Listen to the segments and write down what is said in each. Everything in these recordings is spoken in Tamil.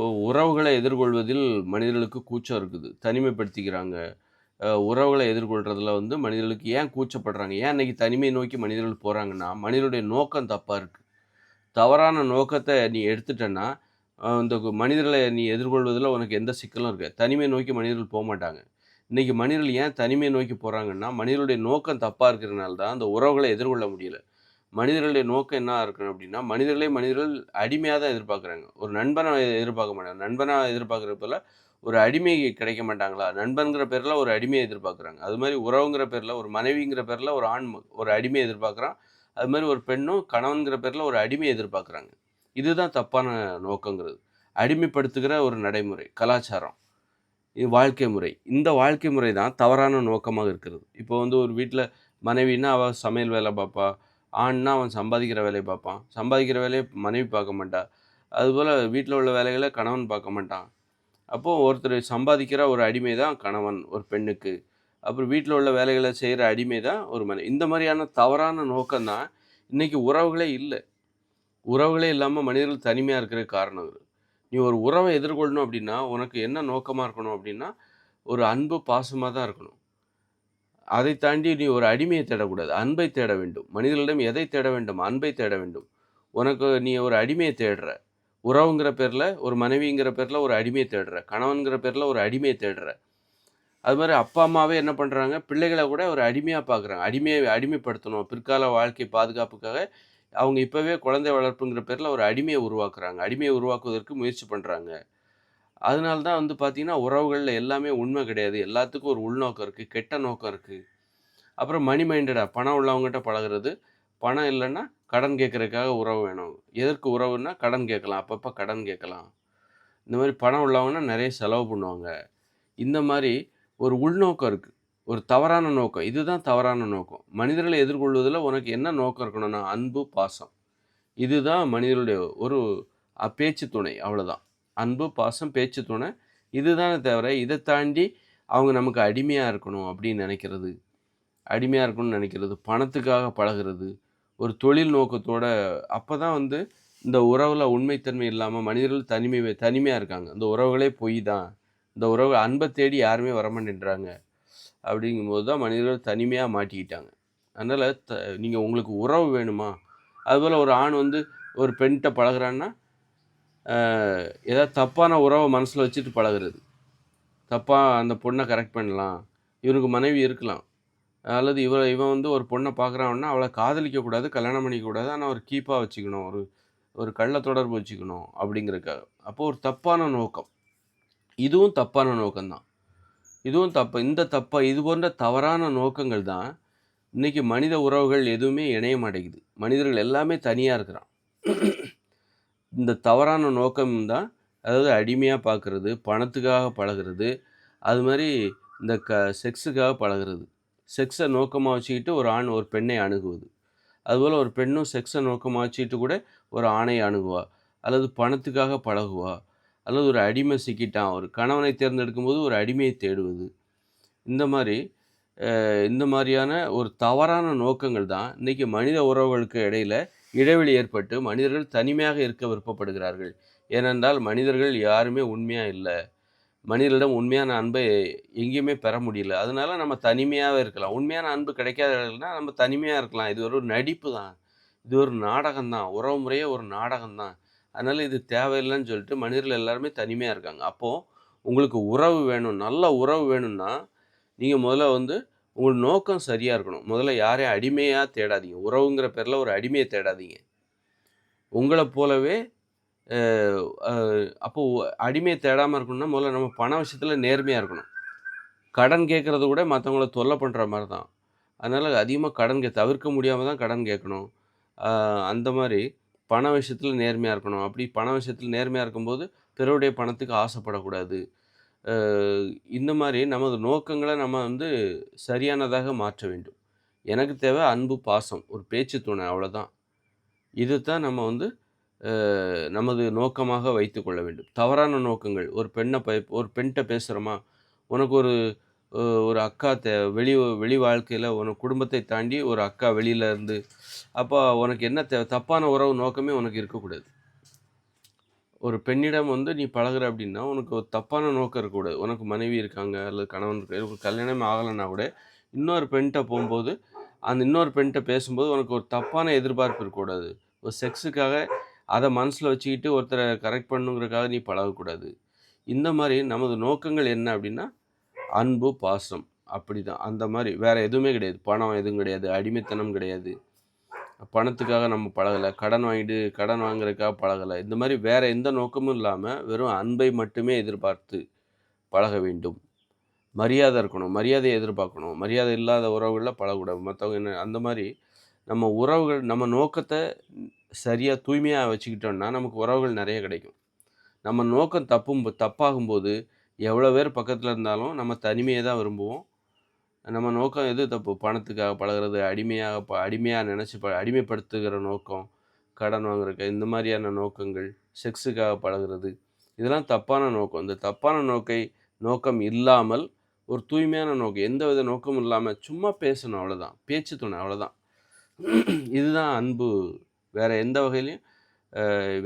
இப்போது உறவுகளை எதிர்கொள்வதில் மனிதர்களுக்கு கூச்சம் இருக்குது. தனிமைப்படுத்திக்கிறாங்க. உறவுகளை எதிர்கொள்கிறதுல வந்து மனிதர்களுக்கு ஏன் கூச்சப்படுறாங்க? ஏன் இன்றைக்கி தனிமையை நோக்கி மனிதர்கள் போகிறாங்கன்னா மனிதனுடைய நோக்கம் தப்பாக இருக்குது தவறான நோக்கத்தை நீ எடுத்துட்டேன்னா இந்த மனிதர்களை நீ எதிர்கொள்வதில் உனக்கு எந்த சிக்கலும் இருக்குது. தனிமையை நோக்கி மனிதர்கள் போக மாட்டாங்க. இன்றைக்கி மனிதர்கள் ஏன் தனிமையை நோக்கி போகிறாங்கன்னா மனிதருடைய நோக்கம் தப்பாக இருக்கிறதுனால தான் அந்த உறவுகளை எதிர்கொள்ள முடியல. மனிதர்களுடைய நோக்கம் என்ன இருக்கணும் அப்படின்னா மனிதர்களே மனிதர்கள் அடிமையாக தான் எதிர்பார்க்குறாங்க. ஒரு நண்பனை எதிர்பார்க்க மாட்டாங்க. நண்பனாக எதிர்பார்க்குறப்பல ஒரு அடிமை கிடைக்க மாட்டாங்களா? நண்பன்கிற பேரில் ஒரு அடிமையை எதிர்பார்க்குறாங்க. அது மாதிரி உறவுங்கிற பேரில் ஒரு மனைவிங்கிற பேரில் ஒரு ஆண் ஒரு அடிமையை எதிர்பார்க்குறான். அது மாதிரி ஒரு பெண்ணும் கணவன்கிற பேரில் ஒரு அடிமையை எதிர்பார்க்குறாங்க. இதுதான் தப்பான நோக்கங்கிறது. அடிமைப்படுத்துகிற ஒரு நடைமுறை கலாச்சாரம். இது வாழ்க்கை முறை. இந்த வாழ்க்கை முறை தான் தவறான நோக்கமாக இருக்கிறது. இப்போ வந்து ஒரு வீட்டில் மனைவின்னா அவள் சமையல் வேலை பார்ப்பா ஆண்னா அவன் சம்பாதிக்கிற வேலையை பார்ப்பான். சம்பாதிக்கிற வேலையை மனைவி பார்க்க மாட்டான் அதுபோல் வீட்டில் உள்ள வேலைகளை கணவன் பார்க்க மாட்டான். அப்போது ஒருத்தர் சம்பாதிக்கிற ஒரு அடிமை தான் கணவன் ஒரு பெண்ணுக்கு. அப்புறம் வீட்டில் உள்ள வேலைகளை செய்கிற அடிமை தான் ஒரு மனைவி இந்த மாதிரியான தவறான நோக்கம் தான் இன்றைக்கி உறவுகளே இல்லை. உறவுகளே இல்லாமல் மனிதர்கள் தனிமையாக இருக்கிற காரணம் இது நீ ஒரு உறவை எதிர்கொள்ளணும் அப்படின்னா உனக்கு என்ன நோக்கமாக இருக்கணும் அப்படின்னா ஒரு அன்பு பாசமாக தான் இருக்கணும். அதை தாண்டி நீ ஒரு அடிமையை தேடக்கூடாது. அன்பை தேட வேண்டும். மனிதர்களிடம் எதை தேட வேண்டும்? அன்பை தேட வேண்டும். உனக்கு நீ ஒரு அடிமையை தேடுற. உறவுங்கிற பேரில் ஒரு மனைவிங்கிற பேரில் ஒரு அடிமையை தேடுற. கணவன்கிற பேரில் ஒரு அடிமையை தேடுற. அது மாதிரி அப்பா அம்மாவே என்ன பண்ணுறாங்க பிள்ளைகளை கூட ஒரு அடிமையாக பார்க்குறாங்க அடிமையை அடிமைப்படுத்தணும். பிற்கால வாழ்க்கை பாதுகாப்புக்காக அவங்க இப்போவே குழந்தை வளர்ப்புங்கிற பேரில் ஒரு அடிமையை உருவாக்குறாங்க. அடிமையை உருவாக்குவதற்கு முயற்சி பண்ணுறாங்க அதனால தான் வந்து பார்த்திங்கன்னா உறவுகளில் எல்லாமே உண்மை கிடையாது. எல்லாத்துக்கும் ஒரு உள்நோக்கம் இருக்குது கெட்ட நோக்கம் இருக்குது அப்புறம் மணி மைண்டடாக பணம் உள்ளவங்ககிட்ட பழகுறது. பணம் இல்லைன்னா கடன் கேட்குறதுக்காக உறவு வேணும். எதற்கு உறவுன்னா கடன் கேட்கலாம். அப்பப்போ கடன் கேட்கலாம். இந்த மாதிரி பணம் உள்ளவங்கன்னா நிறைய செலவு பண்ணுவாங்க. இந்த மாதிரி ஒரு உள்நோக்கம் இருக்குது ஒரு தவறான நோக்கம். இதுதான் தவறான நோக்கம். மனிதர்களை எதிர்கொள்வதில் உனக்கு என்ன நோக்கம் இருக்கணும்னா அன்பு பாசம். இதுதான் மனிதருடைய ஒரு அ- பேச்சு துணை. அவ்வளோதான் அன்பு பாசம் பேச்சு துணை. இதுதானே தவிர இதை தாண்டி அவங்க நமக்கு அடிமையாக இருக்கணும் அப்படின்னு நினைக்கிறது. அடிமையாக இருக்கணும்னு நினைக்கிறது. பணத்துக்காக பழகுறது. ஒரு தொழில் நோக்கத்தோட அப்போ தான் வந்து இந்த உறவில் உண்மைத்தன்மை இல்லாமல் மனிதர்கள் தனிமை தனிமையாக இருக்காங்க. இந்த உறவுகளே பொய் தான். இந்த உறவு அன்பை தேடி யாருமே வரமாட்டேன்றாங்க. அப்படிங்கும்போது தான் மனிதர்கள் தனிமையாக மாட்டிக்கிட்டாங்க. அதனால் த நீங்கள் உங்களுக்கு உறவு வேணுமா? அதுபோல் ஒரு ஆண் வந்து ஒரு பெண்கிட்ட பழகுறான்னா ஏதாவது தப்பான உறவை மனசில் வச்சுட்டு பழகுறது. தப்பாக அந்த பொண்ணை கரெக்ட் பண்ணலாம். இவனுக்கு மனைவி இருக்கலாம். அல்லது இவ இவன் வந்து ஒரு பொண்ணை பார்க்குறான்னா அவளை காதலிக்கக்கூடாது கல்யாணம் பண்ணிக்கக்கூடாது ஆனால் ஒரு கீப்பாக வச்சுக்கணும். ஒரு ஒரு கள்ள தொடர்பு வச்சுக்கணும் அப்படிங்கிறக்காக அப்போது ஒரு தப்பான நோக்கம். இதுவும் தப்பான நோக்கம்தான். இதுவும் தப்பு இந்த தப்பை இது போன்ற தவறான நோக்கங்கள் தான் இன்றைக்கி மனித உறவுகள் எதுவுமே இணைய மாட்டேங்குது. மனிதர்கள் எல்லாமே தனியாக இருக்கிறான். இந்த தவறான நோக்கம் தான் அதாவது அடிமையாக பார்க்குறது பணத்துக்காக பழகுறது அது மாதிரி இந்த க செக்ஸுக்காக பழகுறது. செக்ஸை நோக்கமாக வச்சுக்கிட்டு ஒரு ஆண் ஒரு பெண்ணை அணுகுவது. அதுபோல் ஒரு பெண்ணும் செக்ஸை நோக்கமாக வச்சுக்கிட்டு கூட ஒரு ஆணை அணுகுவா அல்லது பணத்துக்காக பழகுவா அல்லது ஒரு அடிமை சிக்கிட்டான் ஒரு கணவனை தேர்ந்தெடுக்கும் போது ஒரு அடிமையை தேடுவது. இந்த மாதிரி இந்த மாதிரியான ஒரு தவறான நோக்கங்கள் தான் இன்றைக்கி மனித உறவுகளுக்கு இடையில இடைவெளி ஏற்பட்டு மனிதர்கள் தனிமையாக இருக்க விருப்பப்படுகிறார்கள். ஏனென்றால் மனிதர்கள் யாருமே உண்மையாக இல்லை. மனிதர்களிடம் உண்மையான அன்பை எங்கேயுமே பெற முடியல. அதனால நம்ம தனிமையாகவே இருக்கலாம். உண்மையான அன்பு கிடைக்காதவர்கள்னா நம்ம தனிமையாக இருக்கலாம். இது ஒரு நடிப்பு தான். இது ஒரு நாடகம் தான். உறவு முறையே ஒரு நாடகம் தான். அதனால் இது தேவையில்லைன்னு சொல்லிட்டு மனிதர்கள் எல்லாருமே தனிமையாக இருக்காங்க. அப்போது உங்களுக்கு உறவு வேணும். நல்ல உறவு வேணும்னா நீங்கள் முதல்ல வந்து உங்கள் நோக்கம் சரியாக இருக்கணும். முதல்ல யாரையும் அடிமையாக தேடாதீங்க. உறவுங்கிற பேரில் ஒரு அடிமையை தேடாதீங்க. உங்களை போலவே அப்போது அடிமையை தேடாமல் இருக்கணும்னா முதல்ல நம்ம பண விஷயத்தில் நேர்மையாக இருக்கணும். கடன் கேட்குறது கூட மற்றவங்கள தொல்லை பண்ணுற மாதிரி தான். அதனால் அதிகமாக கடன் கே தவிர்க்க முடியாமல் தான் கடன் கேட்கணும். அந்த மாதிரி பண விஷயத்தில் நேர்மையாக இருக்கணும். அப்படி பண விஷயத்தில் நேர்மையாக இருக்கும்போது பிறருடைய பணத்துக்கு ஆசைப்படக்கூடாது. இந்த மாதிரி நமது நோக்கங்களை நம்ம வந்து சரியானதாக மாற்ற வேண்டும். எனக்கு தேவை அன்பு பாசம் ஒரு பேச்சு துணை அவ்வளோதான் இது தான் நம்ம வந்து நமது நோக்கமாக வைத்துக்கொள்ள வேண்டும். தவறான நோக்கங்கள் ஒரு பெண்ணை ப ஒரு பெண்கிட்ட பேசுகிறோமா உனக்கு ஒரு ஒரு அக்கா தே வெளி வெளி வாழ்க்கையில் உனக்கு குடும்பத்தை தாண்டி ஒரு அக்கா வெளியில இருந்து அப்போ உனக்கு என்ன தேவை? தப்பான உறவு நோக்கமே உனக்கு இருக்கக்கூடாது. ஒரு பெண்ணிடம் வந்து நீ பழகுற அப்படின்னா உனக்கு ஒரு தப்பான நோக்கம் இருக்கக்கூடாது. உனக்கு மனைவி இருக்காங்க அல்லது கணவன் இருக்காங்க உனக்கு கல்யாணமே ஆகலைன்னா கூட இன்னொரு பெண்கிட்ட போகும்போது அந்த இன்னொரு பெண்கிட்ட பேசும்போது உனக்கு ஒரு தப்பான எதிர்பார்ப்பு இருக்கக்கூடாது. ஒரு செக்ஸுக்காக அதை மனசில் வச்சுக்கிட்டு ஒருத்தரை கரெக்ட் பண்ணுங்கிறக்காக நீ பழகக்கூடாது. இந்த மாதிரி நமது நோக்கங்கள் என்ன அப்படின்னா அன்பு பாசம். அப்படி தான் அந்த மாதிரி வேறு எதுவுமே கிடையாது. பணம் எதுவும் கிடையாது. அடிமைத்தனம் கிடையாது. பணத்துக்காக நம்ம பழகலை கடன் வாங்கிட்டு கடன் வாங்குறதுக்காக பழகலை. இந்த மாதிரி வேறு எந்த நோக்கமும் இல்லாமல் வெறும் அன்பை மட்டுமே எதிர்பார்த்து பழக வேண்டும். மரியாதை இருக்கணும் மரியாதையை எதிர்பார்க்கணும். மரியாதை இல்லாத உறவுகளில் பழகக்கூடாது. மற்றவங்க என்ன அந்த மாதிரி நம்ம உறவுகள் நம்ம நோக்கத்தை சரியாக தூய்மையாக வச்சுக்கிட்டோம்னா நமக்கு உறவுகள் நிறைய கிடைக்கும். நம்ம நோக்கம் தப்பும் தப்பாகும்போது எவ்வளோ பேர் பக்கத்தில் இருந்தாலும் நம்ம தனிமையை தான் விரும்புவோம். நம்ம நோக்கம் எது? தப்பு. பணத்துக்காக பழகுறது அடிமையாக ப அடிமையாக நினச்சி ப அடிமைப்படுத்துகிற நோக்கம் கடன் வாங்குறக்க இந்த மாதிரியான நோக்கங்கள் செக்ஸுக்காக பழகுறது இதெல்லாம் தப்பான நோக்கம். இந்த தப்பான நோக்கை நோக்கம் இல்லாமல் ஒரு தூய்மையான நோக்கம் எந்த வித நோக்கமும் இல்லாமல் சும்மா பேசணும் அவ்வளோதான் பேச்சு துணை அவ்வளோதான் இதுதான் அன்பு. வேறு எந்த வகையிலையும்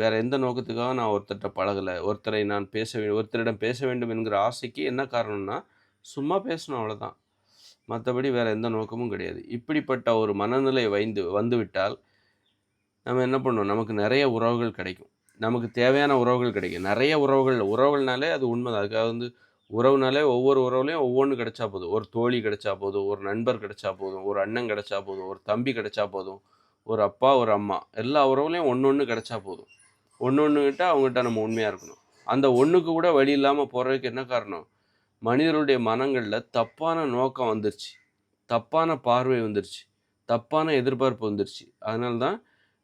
வேறு எந்த நோக்கத்துக்காக நான் ஒருத்தர்கிட்ட பழகலை. ஒருத்தரை நான் பேச வே ஒருத்தரிடம் பேச வேண்டும் என்கிற ஆசைக்கு என்ன காரணம்னா சும்மா பேசணும் அவ்வளோதான் மற்றபடி வேறு எந்த நோக்கமும் கிடையாது. இப்படிப்பட்ட ஒரு மனநிலை வைந்து வந்துவிட்டால் நம்ம என்ன பண்ணுவோம்? நமக்கு நிறைய உறவுகள் கிடைக்கும். நமக்கு தேவையான உறவுகள் கிடைக்கும். நிறைய உறவுகள் உறவுகள்னாலே அது உண்மை தான் அதுக்காக வந்து உறவுனாலே ஒவ்வொரு உறவுலையும் ஒவ்வொன்று கிடைச்சா போதும். ஒரு தோழி கிடைச்சா போதும் ஒரு நண்பர் கிடைச்சா போதும் ஒரு அண்ணன் கிடைச்சா போதும் ஒரு தம்பி கிடைச்சா போதும் ஒரு அப்பா ஒரு அம்மா. எல்லா உறவுலையும் ஒன்று ஒன்று கிடைச்சா போதும். ஒன்று ஒன்றுக்கிட்ட அவங்ககிட்ட நம்ம உண்மையாக இருக்கணும். அந்த ஒன்றுக்கு கூட வழி இல்லாமல் போகிறதுக்கு என்ன காரணம்? மனிதர்களுடைய மனங்களில் தப்பான நோக்கம் வந்துருச்சு. தப்பான பார்வை வந்துருச்சு. தப்பான எதிர்பார்ப்பு வந்துருச்சு. அதனால தான்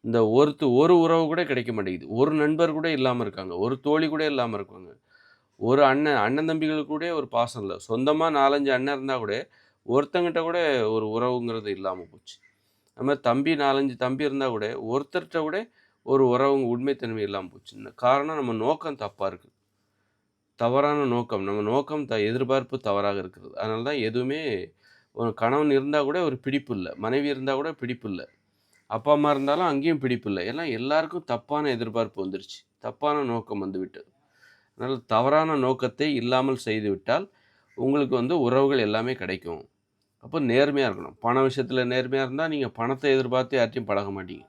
இந்த ஒருத்து ஒரு உறவு கூட கிடைக்க மாட்டேங்குது. ஒரு நண்பர் கூட இல்லாமல் இருக்காங்க. ஒரு தோழி கூட இல்லாமல் இருக்காங்க. ஒரு அண்ணன் அண்ணன் தம்பிகள் கூட ஒரு பாசம் இல்லை. சொந்தமாக நாலஞ்சு அண்ணன் இருந்தால் கூட ஒருத்தங்கிட்ட கூட ஒரு உறவுங்கிறது இல்லாமல் போச்சு. அது மாதிரி தம்பி நாலஞ்சு தம்பி இருந்தால் கூட ஒருத்தர்கிட்ட கூட ஒரு உறவு உண்மைத்தன்மை இல்லாமல் போச்சு. காரணம் நம்ம நோக்கம் தப்பாக இருக்குது தவறான நோக்கம். நம்ம நோக்கம் த எதிர்பார்ப்பு தவறாக இருக்கிறது. அதனால தான் எதுவுமே ஒரு கணவன் இருந்தால் கூட ஒரு பிடிப்பு இல்லை. மனைவி இருந்தால் கூட பிடிப்பு இல்லை. அப்பா அம்மா இருந்தாலும் அங்கேயும் பிடிப்பு இல்லை. எல்லாம் எல்லாருக்கும் தப்பான எதிர்பார்ப்பு வந்துருச்சு. தப்பான நோக்கம் வந்துவிட்டது. அதனால் தவறான நோக்கத்தை இல்லாமல் செய்துவிட்டால் உங்களுக்கு வந்து உறவுகள் எல்லாமே கிடைக்கும். அப்போ நேர்மையாக இருக்கணும். பண விஷயத்தில் நேர்மையாக இருந்தால் நீங்கள் பணத்தை எதிர்பார்த்து யார்ட்டையும் பழக மாட்டீங்க.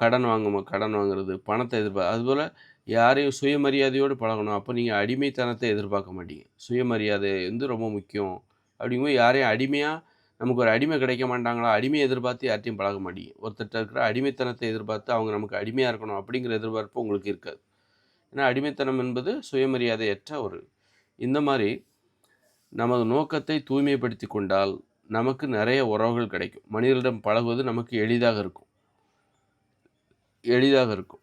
கடன் வாங்குமா கடன் வாங்குறது பணத்தை எதிர்பார்க்க அதுபோல் யாரையும் சுயமரியாதையோடு பழகணும். அப்போ நீங்கள் அடிமைத்தனத்தை எதிர்பார்க்க மாட்டீங்க. சுயமரியாதை வந்து ரொம்ப முக்கியம். அப்படிங்கும்போது யாரையும் அடிமையாக நமக்கு ஒரு அடிமை கிடைக்க மாட்டாங்களா? அடிமையை எதிர்பார்த்து யார்ட்டையும் பழக மாட்டீங்க. ஒருத்தர்கிட்ட இருக்கிற அடிமைத்தனத்தை எதிர்பார்த்து அவங்க நமக்கு அடிமையாக இருக்கணும் அப்படிங்கிற எதிர்பார்ப்பு உங்களுக்கு இருக்காது. ஏன்னா அடிமைத்தனம் என்பது சுயமரியாதையற்ற ஒரு இந்த மாதிரி நமது நோக்கத்தை தூய்மைப்படுத்தி கொண்டால் நமக்கு நிறைய உறவுகள் கிடைக்கும். மனிதர்களிடம் பழகுவது நமக்கு எளிதாக இருக்கும். எளிதாக இருக்கும்.